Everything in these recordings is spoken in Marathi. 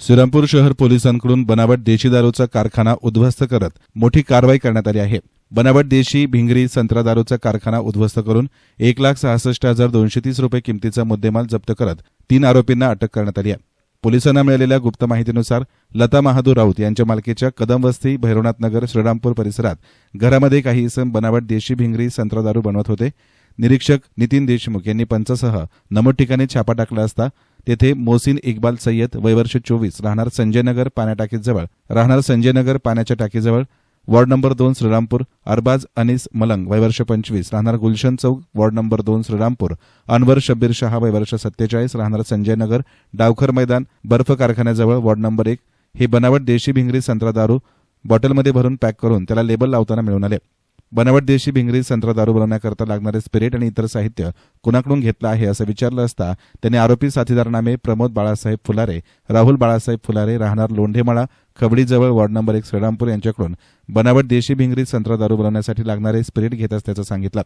श्रीरामपूर शहर पोलिसांकडून बनावट देशी दारूचा कारखाना उद्ध्वस्त करत मोठी कारवाई करण्यात आली आहे. बनावट देशी भिंगरी संत्रा दारूचा कारखाना उद्ध्वस्त करून एक लाख सहासष्ट हजार दोनशे तीस रुपये किमतीचा मुद्देमाल जप्त करत तीन आरोपींना अटक करण्यात आली आहे. पोलिसांना मिळालेल्या गुप्त माहितीनुसार लता महादूर राऊत यांच्या मालकीच्या कदम वस्ती भैरवनाथ नगर श्रीरामपूर परिसरात घरामध्ये काही इसम बनावट देशी भिंगरी संत्रा दारू बनवत होते. निरीक्षक नितीन देशमुख यांनी पंचासह नमूद ठिकाणी छापा टाकला असता तेथे मोसिन इक्बाल सय्यद वयवर्ष चोवीस राहणार संजयनगर पाण्या टाकीजवळ. राहणार संजयनगर पाण्याच्या टाकीजवळ. वॉर्ड नंबर दोन श्रीरामपूर. अरबाज अनिस मलंग वयवर्ष पंचवीस राहणार गुलशन चौक. वॉर्ड नंबर दोन श्रीरामपूर. अनवर शब्बीर शहा वयवर्ष सत्तेचाळीस राहणार संजयनगर. डावखर मैदान बर्फ कारखान्याजवळ वॉर्ड नंबर एक. हे बनावट देशी भिंगरी संत्रा दारू बॉटलमध्ये भरून पॅक करून त्याला लेबल लावताना मिळून आले. बनावट देशी भिंगरी संत्रा दारू बनवण्याकरता लागणारे स्पिरिट आणि इतर साहित्य कुणाकडून घेतलं आहे असं विचारलं असता त्यांनी आरोपी साथीदार नामे प्रमोद बाळासाहेब फुलारे राहुल बाळासाहेब फुलारे राहणार लोंढेमाळा खबडीजवळ वॉर्ड नंबर एक श्रीरामपूर यांच्याकडून बनावट देशी भिंगरी संत्रा दारू बनवण्यासाठी लागणारे स्पिरिट घेत असल्याचं सांगितलं.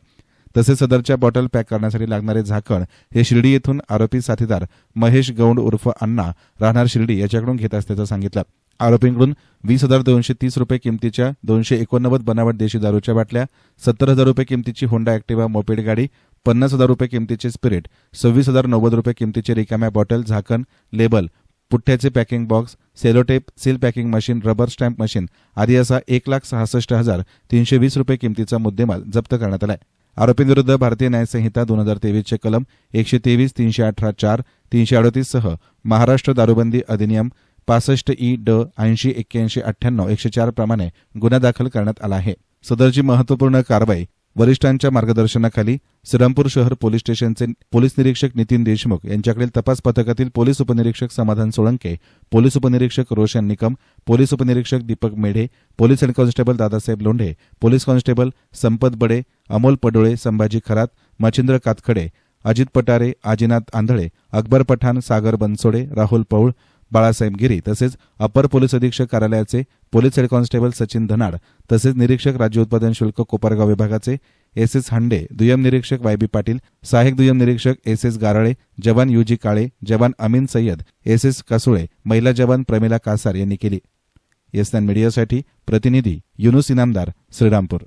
तसेच सदरच्या बॉटल पॅक करण्यासाठी लागणारे झाकण हे शिर्डी येथून आरोपी साथीदार महेश गौंड उर्फ अण्णा राहणार शिर्डी याच्याकडून घेत असल्याचं सांगितलं. आरोपींकडून वीस हजार दोनशे तीस रुपये किमतीच्या दोनशे एकोणनव्वद बनावट देशी दारूच्या बाटल्या सत्तर हजार रुपये किमतीची होंडा ऍक्टिव्हा मोपेड गाडी पन्नास हजार रुपये किमतीचे स्पिरिट सव्वीस हजार नव्वद रुपये किमतीचे रिकाम्या बॉटल झाकण label पुठ्ठ्याचे packing box sellotape seal packing machine rubber stamp machine आदी असा एक लाख सहासष्ट हजार तीनशे वीस रुपये किमतीचा मुद्देमाल जप्त करण्यात आलाय. आरोपींविरुद्ध भारतीय न्यायसंहिता दोन हजार तेवीसचे कलम एकशे तेवीस तीनशे अठरा चार तीनशे अडतीस सह महाराष्ट्र दारूबंदी अधिनियम पासष्ट ई ड ऐंशी एक्क्याऐंशी अठ्ठ्याण्णव एकशे चार प्रमाणे गुन्हा दाखल करण्यात आला आहे. सदरची महत्त्वपूर्ण कारवाई वरिष्ठांच्या मार्गदर्शनाखाली श्रीरामपूर शहर पोलीस स्टेशनचे पोलीस निरीक्षक नितीन देशमुख यांच्याकडील तपास पथकातील पोलीस उपनिरीक्षक समाधान सोळंके पोलीस उपनिरीक्षक रोशन निकम पोलीस उपनिरीक्षक Deepak Medhe police head constable Dadasaheb Londhe police constable Sampat Bade Amol Padole Sambhaji Kharat Machhindra Katkhade Ajit Patare Ajinath आंधळे अकबर पठाण सागर बनसोडे राहुल पौळ बाळासाहेब गिरी तसेच अपर पोलीस अधीक्षक कार्यालयाचे police head constable Sachin Dhanad तसेच निरीक्षक राज्य उत्पादन शुल्क कोपरगाव विभागाचे एस एस हांडे दुय्यम निरीक्षक वाय बी पाटील सहाय्यक दुय्यम निरीक्षक एस एस गारळे जवान युजी काळे जवान अमीन सय्यद एस एस कासुळे महिला जवान प्रमिला कासार यांनी केली. एस मीडियासाठी प्रतिनिधी युनुस इनामदार श्रीरामपूर.